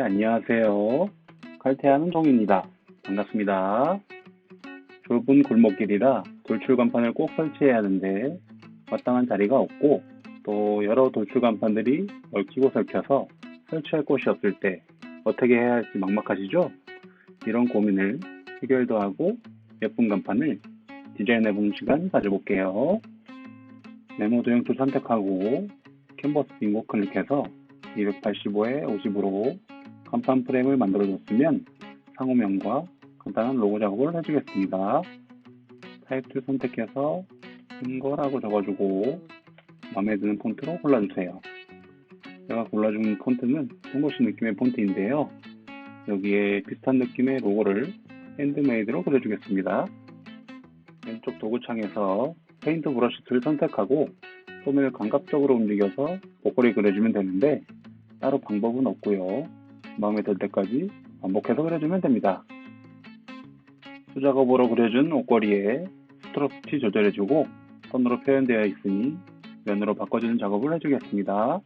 네, 안녕하세요. 칼퇴하는 종입니다. 반갑습니다. 좁은 골목길이라 돌출 간판을 꼭 설치해야 하는데 마땅한 자리가 없고 또 여러 돌출 간판들이 얽히고 설켜서 설치할 곳이 없을 때 어떻게 해야 할지 막막하시죠? 이런 고민을 해결도 하고 예쁜 간판을 디자인해보는 시간 가져볼게요. 네모 도형 툴 선택하고 캔버스 빙고 클릭해서 285에 50으로 간판 프레임을 만들어 줬으면 상호명과 간단한 로고 작업을 해주겠습니다. 툴 선택해서 빙거라고 적어주고 마음에 드는 폰트로 골라주세요. 제가 골라준 폰트는 송도시 느낌의 폰트인데요. 여기에 비슷한 느낌의 로고를 핸드메이드로 그려주겠습니다. 왼쪽 도구창에서 페인트 브러쉬 툴 선택하고 손을 감각적으로 움직여서 목걸이 그려주면 되는데 따로 방법은 없고요. 마음에 들 때까지 반복해서 그려주면 됩니다. 수작업으로 그려준 옷걸이에 스트로치 조절해주고 선으로 표현되어 있으니 면으로 바꿔주는 작업을 해주겠습니다.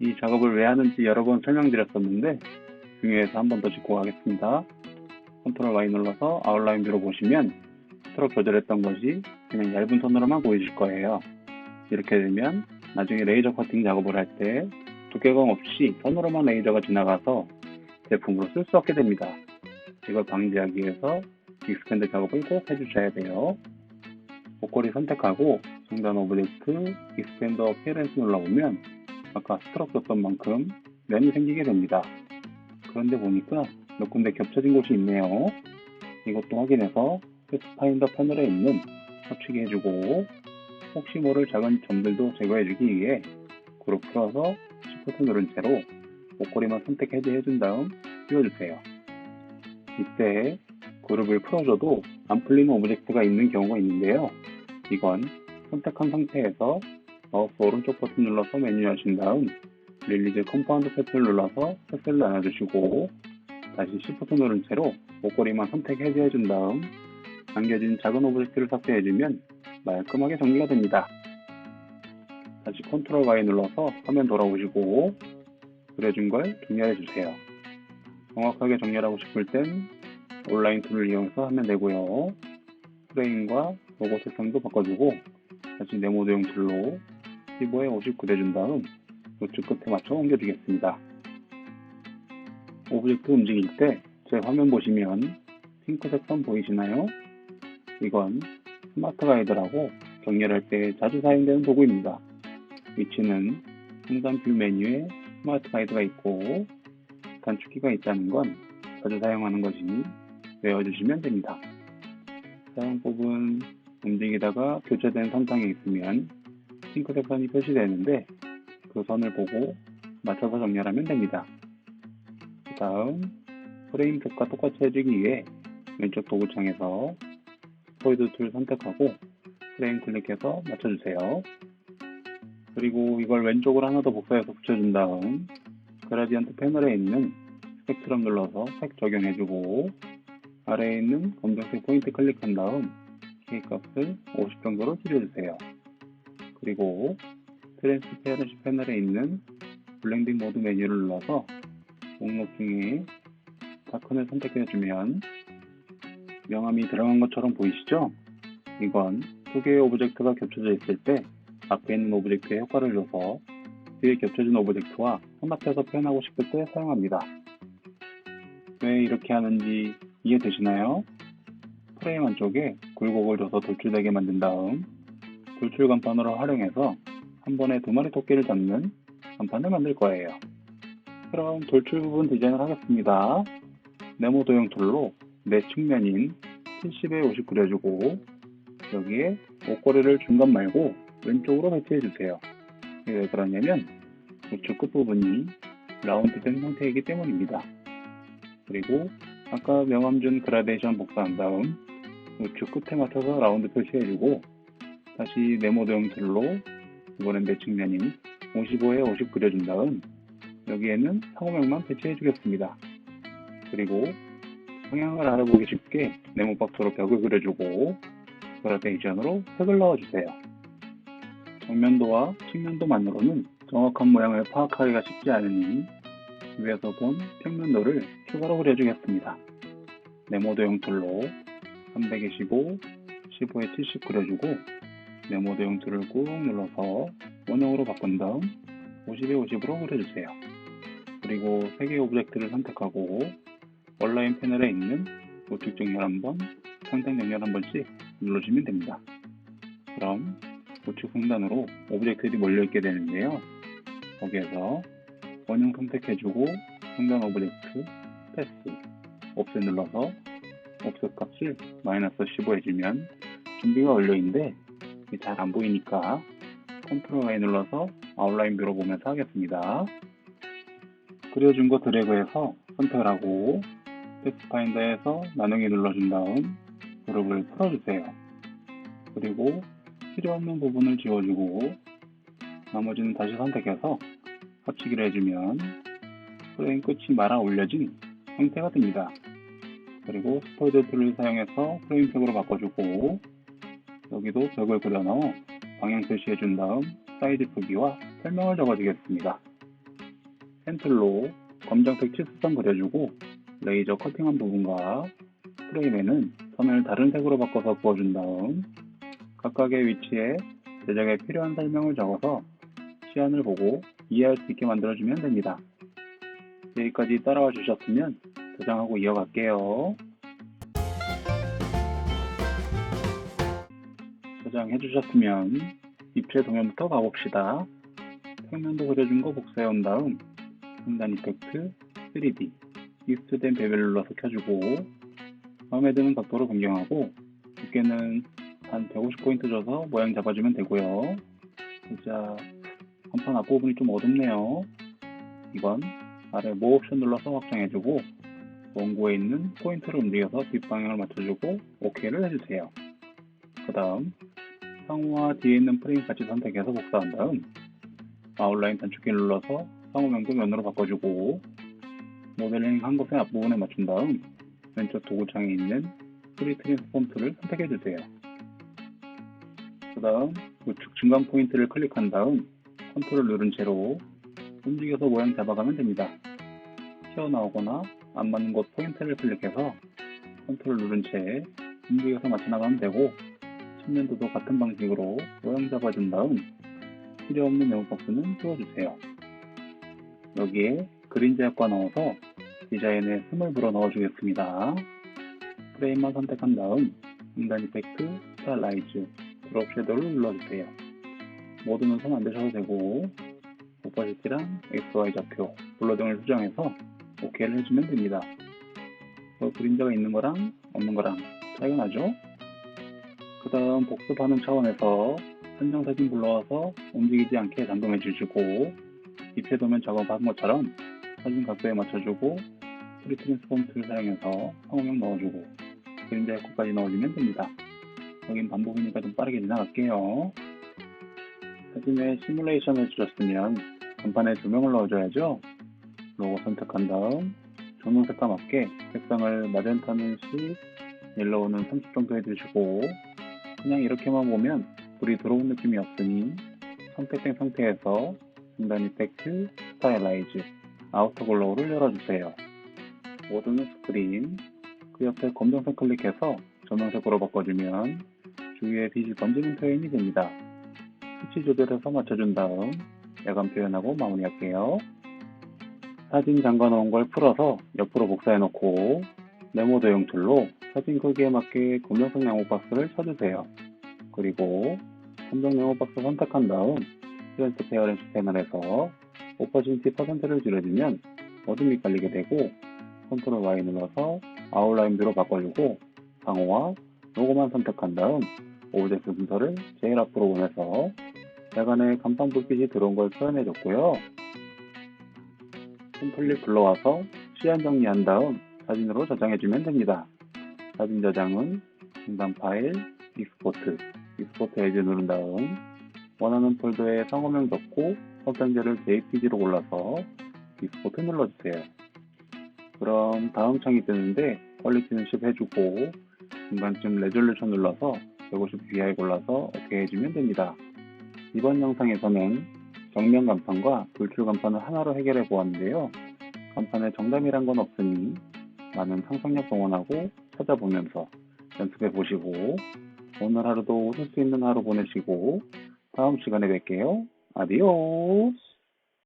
이 작업을 왜 하는지 여러 번 설명드렸었는데 중요해서 한 번 더 짚고 가겠습니다. 컨트롤 Y 눌러서 아웃라인 뷰로 보시면 스트로크 조절했던 것이 그냥 얇은 선으로만 보이실 거예요. 이렇게 되면 나중에 레이저 커팅 작업을 할 때 두께감 없이 선으로만 레이저가 지나가서 제품으로 쓸 수 없게 됩니다. 이걸 방지하기 위해서 익스펜드 작업을 꼭 해주셔야 돼요. 목걸이 선택하고 중단 오브젝트 익스펜더 어피어런스 눌러보면 아까 스트로크 줬던 만큼 면이 생기게 됩니다. 그런데 보니까 몇 군데 겹쳐진 곳이 있네요. 이것도 확인해서 패스파인더 패널에 있는 터치기 해주고 혹시 모를 작은 점들도 제거해주기 위해 그룹 풀어서 시프트 누른 채로 목걸이만 선택 해제해준 다음 띄워주세요. 이때 그룹을 풀어줘도 안 풀리는 오브젝트가 있는 경우가 있는데요. 이건 선택한 상태에서 마우스 오른쪽 버튼 눌러서 메뉴 하신 다음 릴리즈 컴파운드 패스를 눌러서 패스를 나눠주시고 다시 시프트 누른 채로 목걸이만 선택 해제해준 다음 남겨진 작은 오브젝트를 삭제해주면 말끔하게 정리가 됩니다. 다시 컨트롤 Y 눌러서 화면 돌아오시고 그려준 걸 정렬해 주세요. 정확하게 정렬하고 싶을 땐 온라인 툴을 이용해서 하면 되고요. 프레임과 로고 색상도 바꿔주고 다시 네모 도형 툴로 15에 50 그려준 다음 우측 끝에 맞춰 옮겨주겠습니다. 오브젝트 움직일 때 제 화면 보시면 핑크 색 선 보이시나요? 이건 스마트 가이드라고 정렬할 때 자주 사용되는 도구입니다. 위치는 상단 뷰 메뉴에 스마트 가이드가 있고 단축키가 있다는 건 자주 사용하는 것이니 외워주시면 됩니다. 사용법은 움직이다가 교체된 선상에 있으면 핑크색 선이 표시되는데 그 선을 보고 맞춰서 정렬하면 됩니다. 그 다음 프레임 색과 똑같이 해주기 위해 왼쪽 도구창에서 포이드 툴 선택하고 프레임 클릭해서 맞춰주세요. 그리고 이걸 왼쪽으로 하나 더 복사해서 붙여준 다음 그라디언트 패널에 있는 스펙트럼 눌러서 색 적용해주고 아래에 있는 검정색 포인트 클릭한 다음 K 값을 50 정도로 줄여주세요. 그리고 트랜스페어런시 패널에 있는 블렌딩 모드 메뉴를 눌러서 목록 중에 다큰을 선택해주면 명암이 들어간 것처럼 보이시죠? 이건 두 개의 오브젝트가 겹쳐져 있을 때 앞에 있는 오브젝트에 효과를 줘서 뒤에 겹쳐진 오브젝트와 혼합해서 표현하고 싶을 때 사용합니다. 왜 이렇게 하는지 이해되시나요? 프레임 안쪽에 굴곡을 줘서 돌출되게 만든 다음 돌출 간판으로 활용해서 한 번에 두 마리 토끼를 잡는 간판을 만들 거예요. 그럼 돌출 부분 디자인을 하겠습니다. 네모 도형 툴로 내 측면인 70에 50 그려주고 여기에 옷걸이를 중간 말고 왼쪽으로 배치해 주세요. 왜 그러냐면 우측 끝부분이 라운드 된 상태이기 때문입니다. 그리고 아까 명암 준 그라데이션 복사한 다음 우측 끝에 맞춰서 라운드 표시해주고 다시 네모 도형 툴로 이번엔 내 측면인 55에 50 그려준 다음 여기에는 상호명만 배치해 주겠습니다. 그리고 방향을 알아보기 쉽게 네모 박스로 벽을 그려주고 그라데이션으로 색을 넣어주세요. 정면도와 측면도만으로는 정확한 모양을 파악하기가 쉽지 않으니 위에서 본 평면도를 추가로 그려주겠습니다. 네모도형 툴로 325, 15에 70 그려주고 네모도형 툴을 꾹 눌러서 원형으로 바꾼 다음 50에 50으로 그려주세요. 그리고 3개의 오브젝트를 선택하고 온라인 패널에 있는 우측 정렬 한번, 상단 정렬 한 번씩 눌러주면 됩니다. 그럼 우측 상단으로 오브젝트들이 몰려있게 되는데요. 거기에서 원형 선택해주고 상단 오브젝트, 패스, 옵셋 눌러서 옵셋 값을 마이너스 15 해주면 준비가 완료인데 잘 안 보이니까 컨트롤 Y 눌러서 아웃라인 뷰로 보면서 하겠습니다. 그려준 거 드래그해서 선택을 하고 텍스파인더에서 나누기 눌러준 다음 그룹을 풀어주세요. 그리고 필요 없는 부분을 지워주고 나머지는 다시 선택해서 합치기를 해주면 프레임 끝이 말아 올려진 형태가 됩니다. 그리고 스포이드 툴을 사용해서 프레임색으로 바꿔주고 여기도 벽을 그려 넣어 방향 표시해 준 다음 사이즈 크기와 설명을 적어주겠습니다. 펜툴로 검정색 치수선 그려주고 레이저 커팅한 부분과 프레임에는 선을 다른 색으로 바꿔서 부어준 다음 각각의 위치에 제작에 필요한 설명을 적어서 시안을 보고 이해할 수 있게 만들어주면 됩니다. 여기까지 따라와 주셨으면 저장하고 이어갈게요. 저장해 주셨으면 입체 도면부터 가봅시다. 평면도 그려준 거 복사해 다음 상단 이펙트 3D 익스트된 베벨 눌러서 켜주고 마음에 드는 각도로 변경하고 두께는 한 150포인트 줘서 모양 잡아주면 되고요. 진짜 간판 앞부분이 좀 어둡네요. 이건 아래 모 옵션 눌러서 확장해주고 원고에 있는 포인트를 움직여서 뒷방향을 맞춰주고 OK를 해주세요. 그 다음 상호와 뒤에 있는 프레임 같이 선택해서 복사한 다음 아웃라인 단축키 눌러서 상호명도 면으로 바꿔주고 모델링 한 곳의 앞부분에 맞춘 다음 왼쪽 도구창에 있는 프리 트랜스폼 툴을 선택해 주세요. 그 다음 우측 중간 포인트를 클릭한 다음 컨트롤 누른 채로 움직여서 모양 잡아가면 됩니다. 튀어나오거나 안 맞는 곳 포인트를 클릭해서 컨트롤 누른 채 움직여서 맞춰 나가면 되고 측면도도 같은 방식으로 모양 잡아준 다음 필요 없는 네모 박스는 지워주세요. 여기에 그린 제약과 넣어서 디자인에 흠을 불어 넣어주겠습니다. 프레임만 선택한 다음 인간 이펙트, 스타 라이즈, 드롭 섀도우를 눌러주세요. 모두는 손안 대셔도 되고 오퍼시티랑 XY 좌표, 블러 등을 수정해서 OK를 해주면 됩니다. 그 그림자가 있는 거랑 없는 거랑 차이가 나죠? 그 다음 복습하는 차원에서 한정 사진 불러와서 움직이지 않게 잠금해 주시고 입체 도면 작업한 것처럼 사진 각도에 맞춰주고 프리트랜스폼 툴을 사용해서 상호명 넣어주고 그림자 효과까지 넣어주면 됩니다. 여긴 반복이니까 좀 빠르게 지나갈게요. 사진에 시뮬레이션을 주셨으면 간판에 조명을 넣어줘야죠. 로고 선택한 다음 조명 색깔 맞게 색상을 마젠타는 10, 옐로우는 30 정도 해주시고 그냥 이렇게만 보면 불이 들어온 느낌이 없으니 선택된 상태에서 중단 이펙트, 스타일라이즈, 아우터 글로우를 열어주세요. 모드는 스크린, 그 옆에 검정색 클릭해서 조명색으로 바꿔주면 주위에 빛이 번지는 표현이 됩니다. 수치 조절해서 맞춰준 다음 야간 표현하고 마무리할게요. 사진 잠가 놓은 걸 풀어서 옆으로 복사해 놓고 네모 도형 툴로 사진 크기에 맞게 검정색 네모 박스를 쳐주세요. 그리고 검정 네모 박스 선택한 다음 스트렌스 페어렌스 패널에서 오퍼시티 퍼센트를 줄여주면 어둠이 깔리게 되고 컨트롤 Y 눌러서 아웃라인 뷰로 바꿔주고 상호와 로고만 선택한 다음 오브젝트 순서를 제일 앞으로 보내서 야간에 간판 불빛이 들어온 걸 표현해줬고요. 템플릿 불러와서 시안 정리한 다음 사진으로 저장해주면 됩니다. 사진 저장은 중단 파일, 익스포트, 익스포트 에즈 누른 다음 원하는 폴더에 상호명 적고 확장자를 JPG로 골라서 익스포트 눌러주세요. 그럼 다음 창이 뜨는데 퀄리티는 10 해주고 중간쯤 레졸루션 눌러서 150pI 골라서 OK 해주면 됩니다. 이번 영상에서는 정면 간판과 돌출 간판을 하나로 해결해 보았는데요. 간판에 정답이란 건 없으니 많은 상상력 동원하고 찾아보면서 연습해 보시고 오늘 하루도 웃을 수 있는 하루 보내시고 다음 시간에 뵐게요. 아디오스!